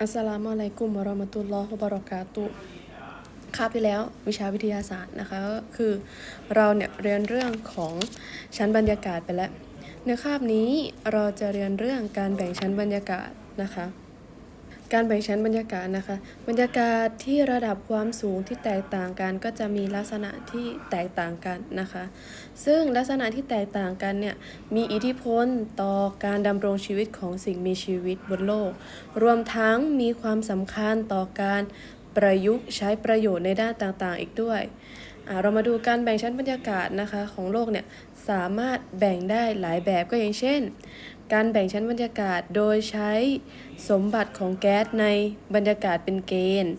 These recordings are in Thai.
อัสสลามุอะลัยกุมวะเราะมะตุลลอฮ์วะบะเราะกาตุคาบที่แล้ววิชาวิทยาศาสตร์นะคะก็คือเราเนี่ยเรียนเรื่องของชั้นบรรยากาศไปแล้ว ในคาบนี้เราจะเรียนเรื่องการแบ่งชั้นบรรยากาศนะคะ การแบ่งชั้นบรรยากาศนะคะ บรรยากาศที่ระดับความสูงที่แตกต่างกันก็จะมีลักษณะที่แตกต่างกันนะคะ ซึ่งลักษณะที่แตกต่างกันเนี่ยมีอิทธิพลต่อการดำรงชีวิตของสิ่งมีชีวิตบนโลก รวมทั้งมีความสำคัญต่อการประยุกต์ใช้ประโยชน์ในด้านต่างๆ อีกด้วย เรามาดูการแบ่งชั้นบรรยากาศนะคะของโลกเนี่ยสามารถแบ่งได้หลายแบบก็อย่างเช่น การแบ่งชั้นบรรยากาศโดยใช้สมบัติของแก๊สในบรรยากาศเป็นเกณฑ์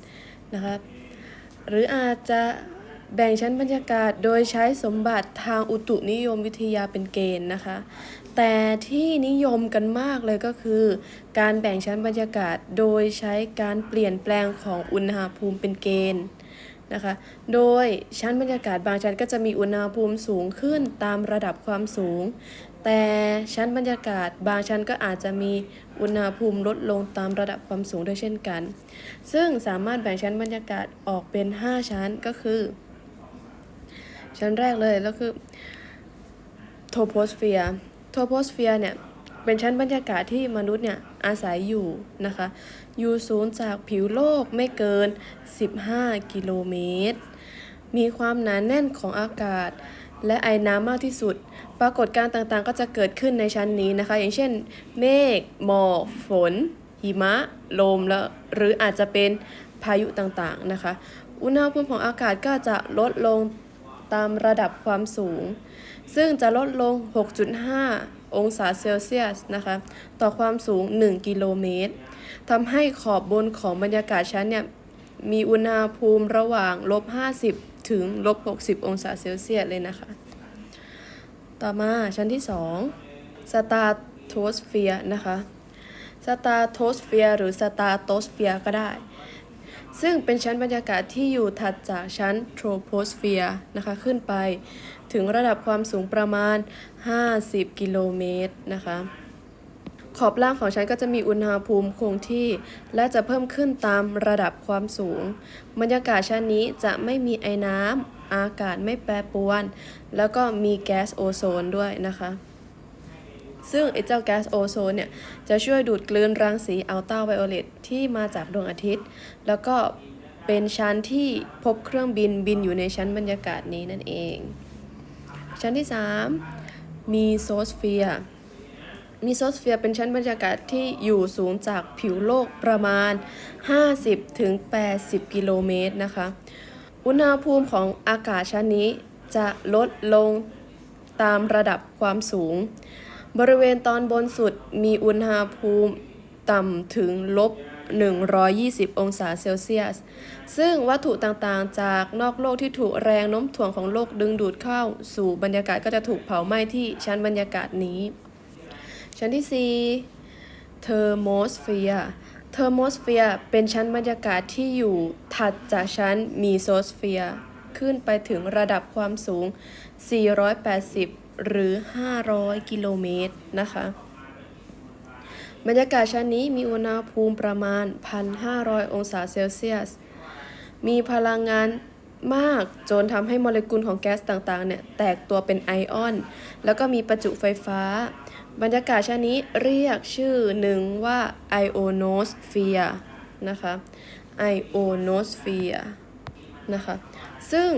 นะคะหรืออาจจะแบ่งชั้นบรรยากาศโดยใช้สมบัติทางอุตุนิยมวิทยาเป็นเกณฑ์นะคะ แต่ที่นิยมกันมากเลยก็คือ การแบ่งชั้นบรรยากาศโดยใช้การเปลี่ยนแปลงของอุณหภูมิเป็นเกณฑ์นะคะ โดยชั้นบรรยากาศบางชั้นก็จะมีอุณหภูมิสูงขึ้นตามระดับความสูง แต่ชั้นบรรยากาศบางชั้นก็อาจจะมีอุณหภูมิลดลงตามระดับความสูงด้วยเช่นกัน ซึ่งสามารถแบ่งชั้นบรรยากาศออกเป็น 5 ชั้นก็คือ ชั้นแรกเลยก็คือโทโพสเฟียร์โทโพสเฟียร์เนี่ยเป็นชั้นบรรยากาศที่มนุษย์เนี่ยอาศัยอยู่นะคะ อยู่สูงจากผิวโลกไม่เกิน 15 กิโลเมตร มีความหนาแน่นของอากาศ และไอน้ำมากที่สุด ปรากฏการณ์ต่างๆ ก็จะเกิดขึ้นในชั้นนี้นะคะ อย่างเช่น เมฆหมอกฝน หิมะ ลมแล้วหรืออาจจะเป็นพายุต่างๆนะคะ อุณหภูมิของอากาศก็จะลดลงตามระดับความสูง ซึ่งจะลดลง 6.5 องศาเซลเซียสนะคะ ต่อความสูง 1 กิโลเมตรทำให้ขอบบนของบรรยากาศชั้นเนี่ยมีอุณหภูมิระหว่างลบ 50 ถึงลบ60 องศาเซลเซียสเลยนะคะ ต่อมาชั้นที่2สตาร์โทสเฟียนะคะสตาร์โทสเฟียหรือสตาร์โตสเฟียก็ได้ ซึ่งเป็นชั้นบรรยากาศที่อยู่ถัดจากชั้นโทรโพสเฟียนะคะขึ้นไป ถึงระดับความสูงประมาณ 50 กิโลเมตรนะคะ ขอบล่างของชั้นก็จะมีอุณหภูมิคงที่ และจะเพิ่มขึ้นตามระดับความสูง บรรยากาศชั้นนี้จะไม่มีไอ้น้ำอากาศไม่แปรปรวน แล้วก็มีแก๊สโอโซนด้วยนะคะซึ่งไอ้เจ้าแก๊สโอโซนเนี่ย จะช่วยดูดกลืนรังสีอัลตราไวโอเลตที่มาจากดวงอาทิตย์ แล้วก็เป็นชั้นที่พบเครื่องบินบินอยู่ในชั้นบรรยากาศนี้นั่นเอง ชั้นที่ 3 มีโซสเฟียร์ มีโซสเฟียร์เป็นชั้นบรรยากาศที่อยู่สูงจากผิวโลกประมาณ 50-80 กิโลเมตรนะคะ อุณหภูมิของอากาศชั้นนี้จะลดลงตามระดับความสูง บริเวณตอนบนสุดมีอุณหภูมิต่ำถึงลบ 120 องศาเซลเซียส ซึ่งวัตถุต่างๆ จากนอกโลกที่ถูกแรงโน้มถ่วงของโลกดึงดูดเข้าสู่บรรยากาศก็จะถูกเผาไหม้ที่ชั้นบรรยากาศนี้ ชั้นที่4เทอร์โมสเฟียร์เทอร์โมสเฟียร์เป็นชั้นบรรยากาศที่อยู่ถัดจากชั้นมีโซสเฟียร์ขึ้นไปถึงระดับความสูง 480 หรือ 500 กิโลเมตรนะคะ บรรยากาศชั้นนี้มีอุณหภูมิประมาณ 1,500 องศาเซลเซียส มีพลังงาน มากจนทำให้โมเลกุลของแก๊สต่างๆเนี่ยแตกตัวเป็นไอออน แล้วก็มีประจุไฟฟ้า บรรยากาศชั้นนี้เรียกชื่อหนึ่งว่าไอโอโนสเฟียร์นะคะไอโอโนสเฟียร์นะคะซึ่ง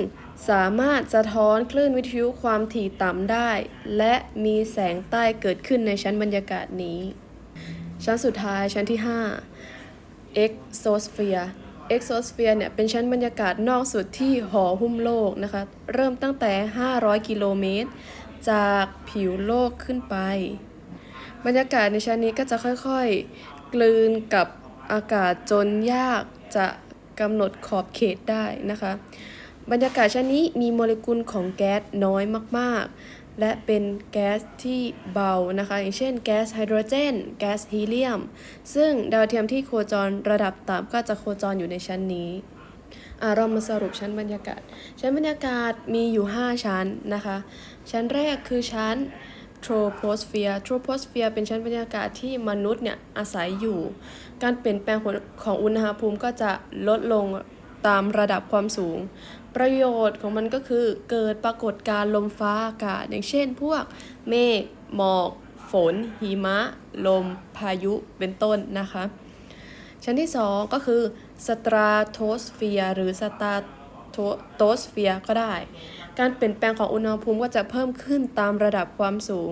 สามารถสะท้อนคลื่นวิทยุความถี่ต่ำได้ และมีแสงใต้เกิดขึ้นในชั้นบรรยากาศนี้ ชั้นสุดท้ายชั้นที่ 5 exosphere exosphere เนี่ยเป็นชั้นบรรยากาศนอกสุดที่ห่อหุ้มโลกนะคะ เริ่มตั้งแต่ 500 กิโลเมตร จากผิวโลกขึ้นไป บรรยากาศในชั้นนี้ก็จะค่อยๆ กลืนกับอากาศจนยากจะกำหนดขอบเขตได้นะคะ บรรยากาศชั้นนี้มีโมเลกุลของแก๊สน้อยมากๆ และเป็นแก๊สที่เบานะคะ อย่างเช่นแก๊สไฮโดรเจน แก๊สฮีเลียม ซึ่งดาวเทียมที่โคจรระดับต่ำก็จะโคจรอยู่ในชั้นนี้เรามาสรุปชั้นบรรยากาศ ชั้นบรรยากาศมีอยู่ 5 ชั้นนะคะ ชั้นแรกคือชั้น troposphere troposphere เป็นชั้นบรรยากาศที่มนุษย์เนี่ยอาศัยอยู่ การเปลี่ยนแปลงของอุณหภูมิก็จะลดลงตามระดับความสูง ประโยชน์ของมันก็คือเกิดปรากฏการณ์ลมฟ้าอากาศ อย่างเช่น พวกเมฆหมอก ฝน หิมะ ลม พายุเป็นต้นนะคะ ชั้นที่ 2 ก็คือสตราโทสเฟียร์หรือสตาโตสเฟียร์ก็ได้ การเปลี่ยนแปลงของอุณหภูมิก็จะเพิ่มขึ้นตามระดับความสูง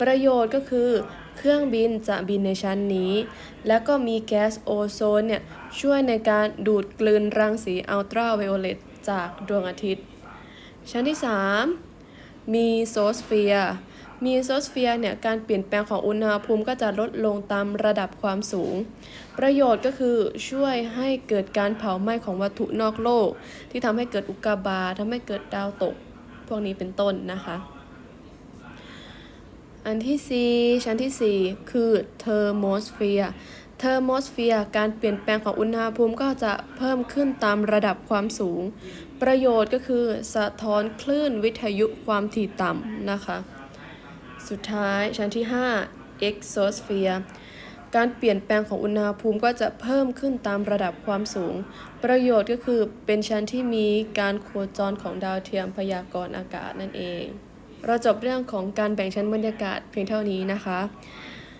ประโยชน์ก็คือเครื่องบินจะบินในชั้นนี้ แล้วก็มีแก๊สโอโซนเนี่ยช่วยในการดูดกลืนรังสีอัลตราไวโอเลต จากดวงอาทิตย์ ชั้นที่ 3 มีโซสเฟียร์มีโซสเฟียร์เนี่ยการเปลี่ยนแปลงของอุณหภูมิก็จะลดลงตามระดับความสูง ประโยชน์ก็คือช่วยให้เกิดการเผาไหม้ของวัตถุนอกโลก ที่ทำให้เกิดอุกกาบาตทำให้เกิดดาวตก พวกนี้เป็นต้นนะคะ อันที่ 4 ชั้นทีสี่4 คือเทอร์โมสเฟียร์ เทอร์โมสเฟียร์การเปลี่ยนแปลงของอุณหภูมิก็จะเพิ่มขึ้นตามระดับความสูง ประโยชน์ก็คือสะท้อนคลื่นวิทยุความถี่ต่ำนะคะ สุดท้ายชั้นที่ 5 exosphere การเปลี่ยนแปลงของอุณหภูมิก็จะเพิ่มขึ้นตามระดับความสูง ประโยชน์ก็คือเป็นชั้นที่มีการโคจรของดาวเทียมพยากรณ์อากาศนั่นเอง เราจบเรื่องของการแบ่งชั้นบรรยากาศเพียงเท่านี้นะคะ